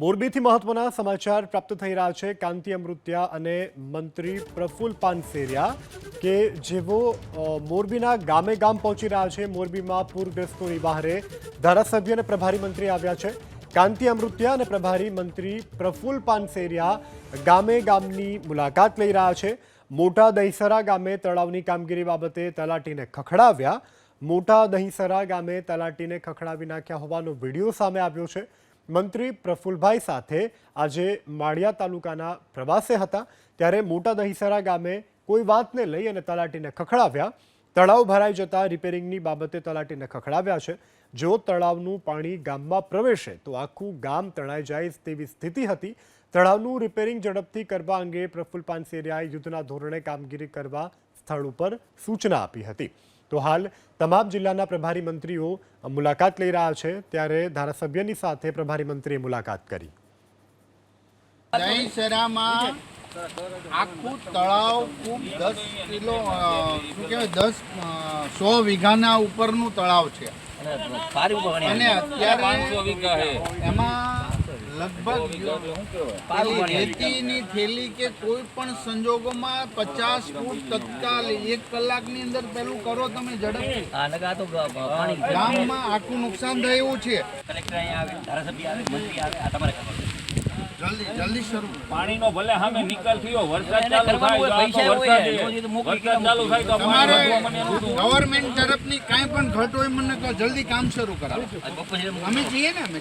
મોરબીથી મહત્વના સમાચાર પ્રાપ્ત થઈ રહ્યા છે. કાંતિ અમૃત્યા અને મંત્રી પ્રફુલ પાનસેરિયા કે જેઓ મોરબીના ગામે ગામ પહોંચી રહ્યા છે. મોરબીમાં પૂરગ્રસ્તોની બહારે ધારાસભ્ય અને પ્રભારી મંત્રી આવ્યા છે. કાંતિ અમૃત્યા અને પ્રભારી મંત્રી પ્રફુલ પાનસેરિયા ગામે ગામની મુલાકાત લઈ રહ્યા છે. મોટા દહીસરા ગામે તળાવની કામગીરી બાબતે તલાટીને ખખડાવ્યા. મોટા દહીંસરા ગામે તલાટીને ખખડાવી નાખ્યા હોવાનો વીડિયો સામે આવ્યો છે. મંત્રી પ્રફુલભાઈ સાથે આજે માળિયા તાલુકાના પ્રવાસે હતા. ત્યારે મોટા દહીસરા ગામે કોઈ વાતને લઈ અને તલાટીને ખખડાવ્યા. તળાવ ભરાઈ જતા રિપેરિંગની બાબતે તલાટીને ખખડાવ્યા છે. જો તળાવનું પાણી ગામમાં પ્રવેશે તો આખું ગામ તણાઈ જાય તેવી સ્થિતિ હતી. તળાવનું રિપેરિંગ ઝડપથી કરવા અંગે પ્રફુલ પાનસેરિયાએ યુદ્ધના ધોરણે કામગીરી કરવા સ્થળ ઉપર સૂચના આપી હતી. તો હાલ તમામ જિલ્લાના પ્રભારી મંત્રીઓ મુલાકાત લઈ રહ્યા છે. ત્યારે ધારાસભ્યની સાથે પ્રભારી મંત્રીએ મુલાકાત કરી. દહીંસરામાં આખું તળાવ ખૂબ દસ કિલો શું કહેવાય દસ સો વીઘાના ઉપરનું તળાવ છે. અને અત્યારે એમાં લગભગ રેતીની થેલી કે કોઈ પણ સંજોગોમાં પચાસ ફૂટ તત્કાલ એક કલાકની અંદર પેલું કરો તમે પાણી ગામમાં આખું નુકસાન થયું છે. કલેક્ટર અહીંયા આવે ધારાસભ્ય આવે મંત્રી આવે આ તમારે ખબર જલ્દી જલ્દી શરૂ પાણીનો ભલે સામે નિકાલ થયો વરસાદ ચાલુ થાય તો વરસાદ. ચાલુ થાય તો તમારે? ગવર્મેન્ટ તરફની કાંઈ પણ ઘટ હોય મને જલ્દી કામ શરૂ કરાવો. અમે છીએ ને અમે.